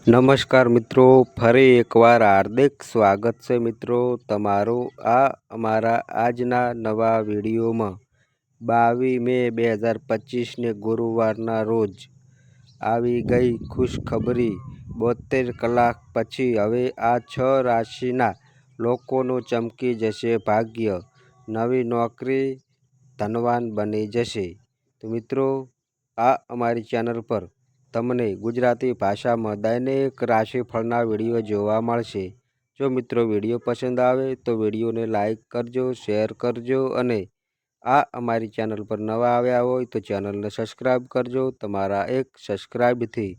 નમસ્કાર મિત્રો, ફરી એકવાર હાર્દિક સ્વાગત છે મિત્રો તમારું આ અમારા આજના નવા વિડીયોમાં. બાવીસ મે બે હજાર પચીસને ગુરુવારના રોજ આવી ગઈ ખુશખબરી બોતેર કલાક પછી હવે આ છ રાશિના લોકોનું ચમકી જશે ભાગ્ય. નવી નોકરી ધનવાન બની જશે. તો મિત્રો, આ અમારી ચેનલ પર તમને ગુજરાતી ભાષામાં દૈનિક રાશિફળના વીડિયો જોવા મળશે. જો મિત્રો વીડિયો પસંદ આવે તો વિડીયોને લાઇક કરજો, શેર કરજો અને આ અમારી ચેનલ પર નવા આવ્યા હોય તો ચેનલને સબસ્ક્રાઈબ કરજો. તમારા એક સબસ્ક્રાઈબથી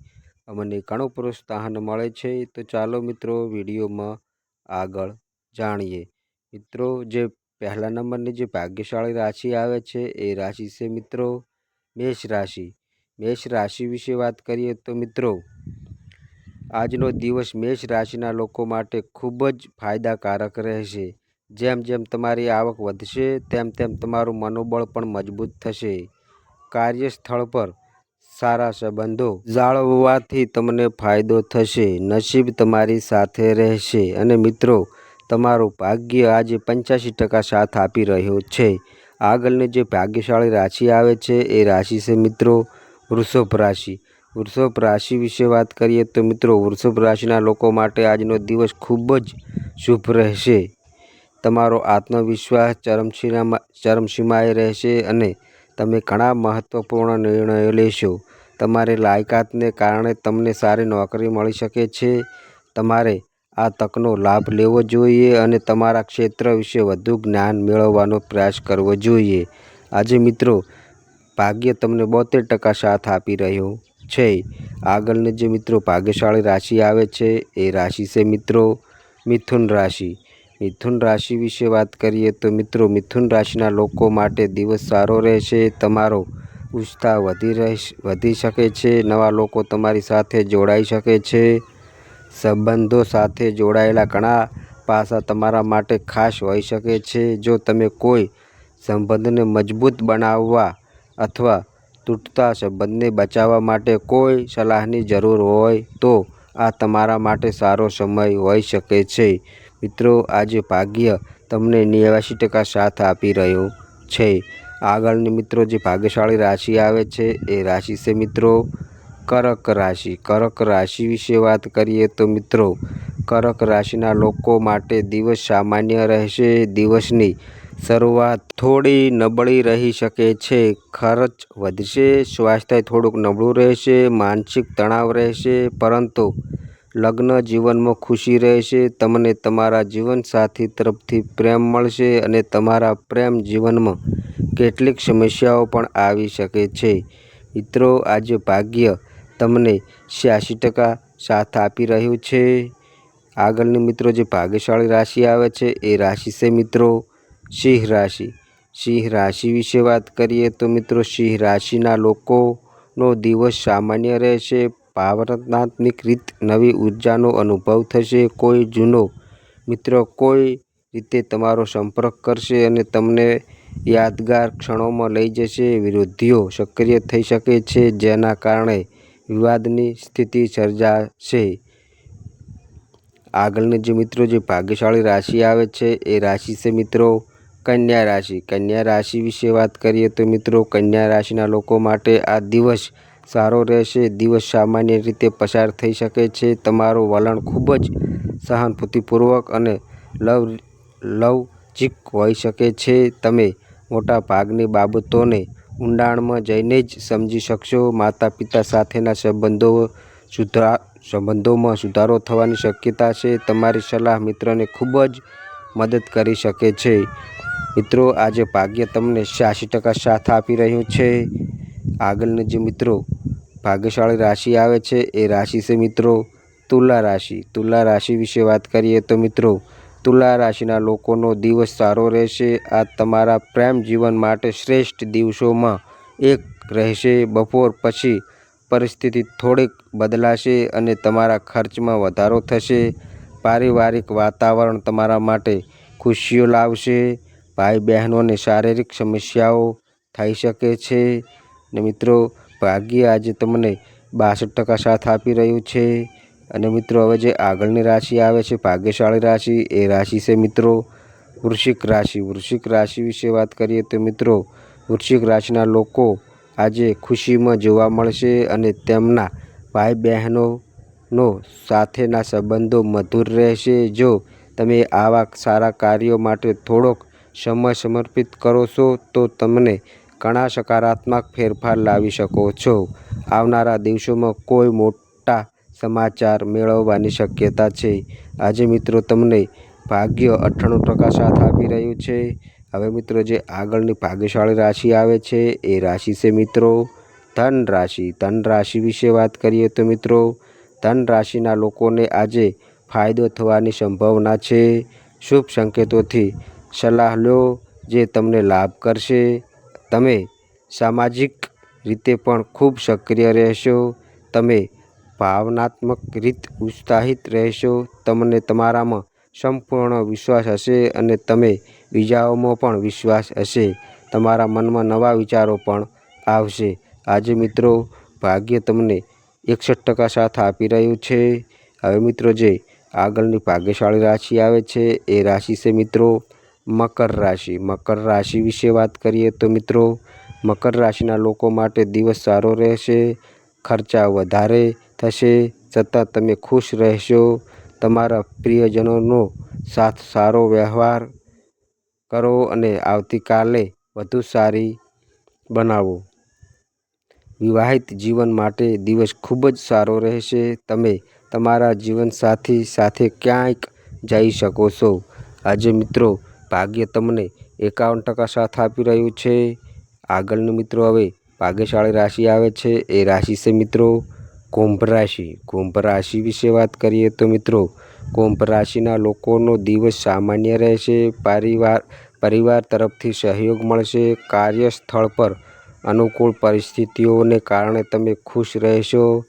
અમને ઘણું પ્રોત્સાહન મળે છે. તો ચાલો મિત્રો વિડીયોમાં આગળ જાણીએ. મિત્રો, જે પહેલા નંબરની જે ભાગ્યશાળી રાશિ આવે છે, એ રાશિ છે મિત્રો, મેષ રાશિ. મેષ રાશિ વિશે વાત કરીએ તો મિત્રો, આજનો દિવસ મેષ રાશિના લોકો માટે ખૂબ જ ફાયદાકારક રહેશે. જેમ જેમ તમારી આવક વધશે, તેમ તેમ તમારું મનોબળ પણ મજબૂત થશે. કાર્યસ્થળ પર સારા સંબંધો જાળવવાથી તમને ફાયદો થશે, નસીબ તમારી સાથે રહેશે અને મિત્રો, તમારું ભાગ્ય આજે પંચ્યાસી ટકા સાથ આપી રહ્યો છે. આગળની જે ભાગ્યશાળી રાશિ આવે છે, એ રાશિ છે મિત્રો. વૃષભ રાશિ. વૃષભ રાશિ વિશે વાત કરીએ તો મિત્રો, વૃષભ રાશિના લોકો માટે આજનો દિવસ ખૂબ જ શુભ રહેશે. તમારો આત્મવિશ્વાસ ચરમસીમામાં, ચરમસીમાએ રહેશે અને તમે ઘણા મહત્ત્વપૂર્ણ નિર્ણયો લેશો. તમારી લાયકાતને કારણે તમને સારી નોકરી મળી શકે છે. તમારે આ તકનો લાભ લેવો જોઈએ અને તમારા ક્ષેત્ર વિશે વધુ જ્ઞાન મેળવવાનો પ્રયાસ કરવો જોઈએ. આજે મિત્રો ભાગ્ય તમને બોતેર ટકા સાથ આપી રહ્યો છે. આગળને જે મિત્રો ભાગ્યશાળી રાશિ આવે છે, એ રાશિ છે મિત્રો મિથુન રાશિ. મિથુન રાશિ વિશે વાત કરીએ તો મિત્રો મિથુન રાશિના લોકો માટે દિવસ સારો રહેશે, તમારો ઉત્સાહ વધી રહેશ, વધી શકે છે, નવા લોકો તમારી સાથે જોડાઈ શકે છે. સંબંધો સાથે જોડાયેલા ઘણા પાસા તમારા માટે ખાસ હોઈ શકે છે. જો તમે કોઈ સંબંધને મજબૂત બનાવવા અથવા તૂટતા સંબંધને બચાવવા માટે કોઈ સલાહની જરૂર હોય તો આ તમારા માટે સારો સમય હોઈ શકે છે. મિત્રો, આજે ભાગ્ય તમને નેવ્યાસી ટકા સાથ આપી રહ્યો છે. આગળની મિત્રો, જે ભાગ્યશાળી રાશિ આવે છે, એ રાશિ છે મિત્રો કરક રાશિ. કરક રાશિ વિશે વાત કરીએ તો મિત્રો, કરક રાશિના લોકો માટે દિવસ સામાન્ય રહેશે. દિવસની શરૂઆત થોડી નબળી રહી શકે છે. ખર્ચ વધશે, સ્વાસ્થ્ય થોડુંક નબળું રહેશે, માનસિક તણાવ રહેશે, પરંતુ લગ્ન જીવનમાં ખુશી રહેશે, તમને તમારા જીવનસાથી તરફથી પ્રેમ મળશે અને તમારા પ્રેમ જીવનમાં કેટલીક સમસ્યાઓ પણ આવી શકે છે. મિત્રો, આજે ભાગ્ય તમને છ્યાસી ટકા સાથ આપી રહ્યું છે. આગળની મિત્રો, જે ભાગ્યશાળી રાશિ આવે છે, એ રાશિ છે મિત્રો. સિંહ રાશિ. સિંહ રાશિ વિશે વાત કરીએ તો મિત્રો સિંહ રાશિના લોકોનો દિવસ સામાન્ય રહેશે. ભાવનાત્મક રીત નવી ઉર્જાનો અનુભવ થશે. કોઈ જૂનો મિત્ર કોઈ રીતે તમારો સંપર્ક કરશે અને તમને યાદગાર ક્ષણોમાં લઈ જશે. વિરોધીઓ સક્રિય થઈ શકે છે, જેના કારણે વિવાદની સ્થિતિ સર્જાશે. આગળની જે મિત્રો જે ભાગ્યશાળી રાશિ આવે છે, એ રાશિ છે મિત્રો કન્યા રાશિ. કન્યા રાશિ વિશે વાત કરીએ તો મિત્રો, કન્યા રાશિના લોકો માટે આ દિવસ સારો રહેશે. દિવસ સામાન્ય રીતે પસાર થઈ શકે છે. તમારું વલણ ખૂબ જ સહાનુભૂતિપૂર્વક અને લવ, લવચિક હોઈ શકે છે. તમે મોટા ભાગની બાબતોને ઊંડાણમાં જઈને જ સમજી શકશો. માતા પિતા સાથેના સંબંધો સુધરા, સંબંધોમાં સુધારો થવાની શક્યતા છે. તમારી સલાહ મિત્રને ખૂબ જ મદદ કરી શકે છે. મિત્રો, આજે ભાગ્ય તમને છ્યાસી ટકા સાથ આપી રહ્યું છે. આગળની જે મિત્રો ભાગ્યશાળી રાશિ આવે છે, એ રાશિ છે મિત્રો તુલા રાશિ. તુલા રાશિ વિશે વાત કરીએ તો મિત્રો, તુલા રાશિના લોકોનો દિવસ સારો રહેશે. આ તમારા પ્રેમ જીવન માટે શ્રેષ્ઠ દિવસોમાં એક રહેશે. બપોર પછી પરિસ્થિતિ થોડીક બદલાશે અને તમારા ખર્ચમાં વધારો થશે. પારિવારિક વાતાવરણ તમારા માટે ખુશીઓ લાવશે. ભાઈ બહેનોને શારીરિક સમસ્યાઓ થઈ શકે છે. ને મિત્રો, ભાગ્ય આજે તમને બાસઠ ટકા સાથ આપી રહ્યું છે. અને મિત્રો, હવે જે આગળની રાશિ આવે છે, ભાગ્યશાળી રાશિ, એ રાશિ છે મિત્રો વૃશ્ચિક રાશિ. વૃશ્ચિક રાશિ વિશે વાત કરીએ તો મિત્રો, વૃશ્ચિક રાશિના લોકો આજે ખુશીમાં જોવા મળશે અને તેમના ભાઈ બહેનોનો સાથેના સંબંધો મધુર રહેશે. જો તમે આવા સારા કાર્યો માટે થોડોક સમય સમર્પિત કરો છો તો તમને ઘણા સકારાત્મક ફેરફાર લાવી શકો છો. આવનારા દિવસોમાં કોઈ મોટા સમાચાર મેળવવાની શક્યતા છે. આજે મિત્રો તમને ભાગ્ય અઠ્ઠાણું ટકા સાથ આપી રહ્યું છે. હવે મિત્રો જે આગળની ભાગ્યશાળી રાશિ આવે છે એ રાશિ છે મિત્રો ધન રાશિ. ધન રાશિ વિશે વાત કરીએ તો મિત્રો ધન રાશિના લોકોને આજે ફાયદો થવાની સંભાવના છે. શુભ સંકેતોથી સલાહ લો જે તમને લાભ કરશે. તમે સામાજિક રીતે પણ ખૂબ સક્રિય રહેશો. તમે ભાવનાત્મક રીત ઉત્સાહિત રહેશો. તમને તમારામાં સંપૂર્ણ વિશ્વાસ હશે અને તમે બીજાઓમાં પણ વિશ્વાસ હશે. તમારા મનમાં નવા વિચારો પણ આવશે. આજે મિત્રો, ભાગ્ય તમને એકસઠ ટકા સાથ આપી રહ્યું છે. હવે મિત્રો, જે આગળની ભાગ્યશાળી રાશિ આવે છે, એ રાશિ છે મિત્રો. મકર રાશિ. મકર રાશિ વિશે વાત કરીએ તો મિત્રો, મકર રાશિના લોકો માટે દિવસ સારો રહેશે, ખર્ચા વધારે થશે છતાં તમે ખુશ રહેશો. તમારા પ્રિયજનોનો સાથ સારો વ્યવહાર કરો અને આવતીકાલે વધુ સારી બનાવો. વિવાહિત જીવન માટે દિવસ ખૂબ જ સારો રહેશે. તમે તમારા જીવનસાથી સાથે ક્યાંક જઈ શકો છો. આજે મિત્રો ભાગ્ય તમને એકાવન ટકા સાથ આપી રહ્યું છે. આગળનું મિત્રો હવે ભાગ્યશાળી રાશિ આવે છે. એ રાશિ છે મિત્રો કુંભ રાશિ. કુંભ રાશિ વિશે વાત કરીએ તો મિત્રો કુંભ રાશિના લોકોનો દિવસ સામાન્ય રહેશે. પરિવાર પરિવાર તરફથી સહયોગ મળશે. કાર્યસ્થળ પર અનુકૂળ પરિસ્થિતિઓને કારણે તમે ખુશ રહેશો.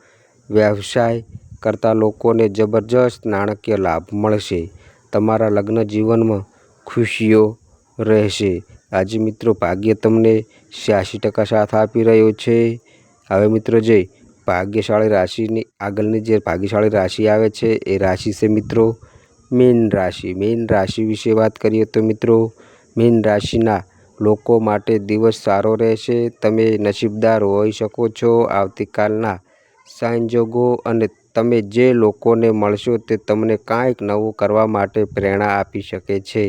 વ્યવસાય કરતા લોકોને જબરજસ્ત નાણાકીય લાભ મળશે. તમારા લગ્ન જીવનમાં ખુશીઓ રહેશે. આજે મિત્રો ભાગ્ય તમને છ્યાસી ટકા સાથ આપી રહ્યો છે. હવે મિત્રો જે ભાગ્યશાળી રાશિની આગળની જે ભાગ્યશાળી રાશિ આવે છે, એ રાશિ છે મિત્રો મીન રાશિ. મીન રાશિ વિશે વાત કરીએ તો મિત્રો મીન રાશિના લોકો માટે દિવસ સારો રહેશે. તમે નસીબદાર હોઈ શકો છો. આવતીકાલના સંજોગો અને તમે જે લોકોને મળશો તે તમને કાંઈક નવું કરવા માટે પ્રેરણા આપી શકે છે.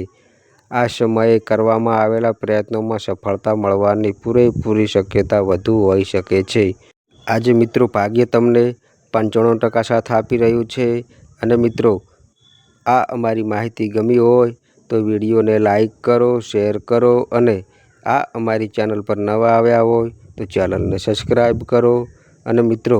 આ સમયે કરવામાં આવેલા પ્રયત્નોમાં સફળતા મળવાની પૂરેપૂરી શક્યતા વધુ હોઈ શકે છે. આજે મિત્રો ભાગ્ય તમને પંચાણું ટકા સાથ આપી રહ્યું છે અને મિત્રો, આ અમારી માહિતી ગમી હોય તો વિડીયોને લાઈક કરો, શેર કરો અને આ અમારી ચેનલ પર નવા આવ્યા હોય તો ચેનલને સબસ્ક્રાઈબ કરો. અને મિત્રો